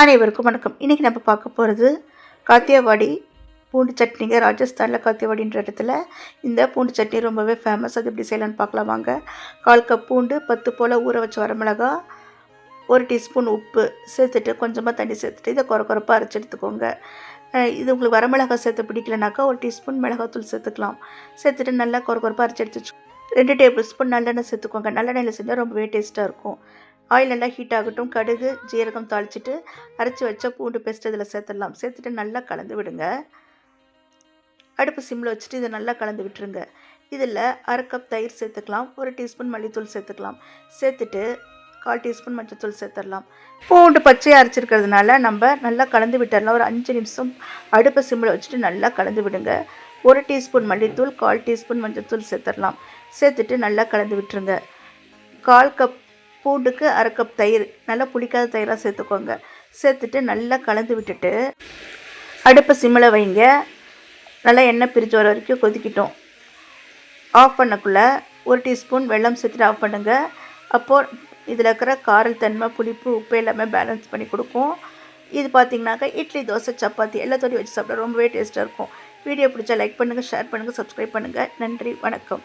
அனைவருக்கும் வணக்கம். இன்றைக்கி நம்ம பார்க்க போகிறது காத்தியாவாடி பூண்டு சட்னிங்க ராஜஸ்தானில் காத்தியாவாடின்ற இடத்துல இந்த பூண்டு சட்னி ரொம்பவே ஃபேமஸ் அது எப்படி செய்யலான்னு பார்க்கலாம் வாங்க. கால் கப் பூண்டு பத்து போல் ஊற வச்ச வரமிளகா ஒரு டீஸ்பூன் உப்பு சேர்த்துட்டு கொஞ்சமாக தண்ணி சேர்த்துட்டு இதை குறை குறைப்பாக அரைச்சி எடுத்துக்கோங்க. இது உங்களுக்கு வரமிளகா சேர்த்து பிடிக்கலனாக்கா ஒரு டீஸ்பூன் மிளகாத்தூள் சேர்த்துக்கலாம். சேர்த்துட்டு நல்லா குறை குறைப்பாக அரைச்சி எடுத்து ரெண்டு டேபிள் ஸ்பூன் நல்லெண்ணெய் சேர்த்துக்கோங்க. நல்லெண்ணெயில் செஞ்சால் ரொம்பவே டேஸ்ட்டாக இருக்கும். ஆயில் நல்லா ஹீட் ஆகட்டும் கடுகு ஜீரகம் தாளிச்சிட்டு அரைச்சி வச்ச பூண்டு பேஸ்ட் இதில் சேர்த்துடலாம். சேர்த்துட்டு நல்லா கலந்து விடுங்க. அடுப்பு சிம்மில் வச்சுட்டு இதை நல்லா கலந்து விட்டுருங்க. இதில் அரை கப் தயிர் சேர்த்துக்கலாம். ஒரு டீஸ்பூன் மல்லித்தூள் சேர்த்துக்கலாம். சேர்த்துட்டு கால் டீஸ்பூன் மஞ்சத்தூள் சேர்த்துடலாம். பூண்டு பச்சையாக அரைச்சிருக்கிறதுனால நம்ம நல்லா கலந்து விட்டுடலாம். ஒரு அஞ்சு நிமிஷம் அடுப்பை சிம்மில் வச்சுட்டு நல்லா கலந்து விடுங்க. ஒரு டீஸ்பூன் மல்லித்தூள் கால் டீஸ்பூன் மஞ்சத்தூள் சேர்த்துடலாம். சேர்த்துட்டு நல்லா கலந்து விட்டுருங்க. கால் கப் பூண்டுக்கு அரை கப் தயிர் நல்லா புளிக்காத தயிராக சேர்த்துக்கோங்க. சேர்த்துட்டு நல்லா கலந்து விட்டுட்டு அடுப்பை சிம்மில் வைங்க. நல்லா எண்ணெய் பிரிஞ்சு வர வரைக்கும் கொதிக்கிட்டோம். ஆஃப் பண்ணக்குள்ளே ஒரு டீஸ்பூன் வெல்லம் சேர்த்துட்டு ஆஃப் பண்ணுங்கள் அப்போது இதில் இருக்கிற காரல் தன்மை புளிப்பு உப்பு எல்லாமே பேலன்ஸ் பண்ணி கொடுக்கும். இது பார்த்திங்கனாக்கா இட்லி தோசை சப்பாத்தி எல்லாத்தோடையும் வச்சு சாப்பிட ரொம்பவே டேஸ்ட்டாக இருக்கும். வீடியோ பிடிச்சா லைக் பண்ணுங்கள் ஷேர் பண்ணுங்கள் சப்ஸ்கிரைப் பண்ணுங்கள் நன்றி வணக்கம்.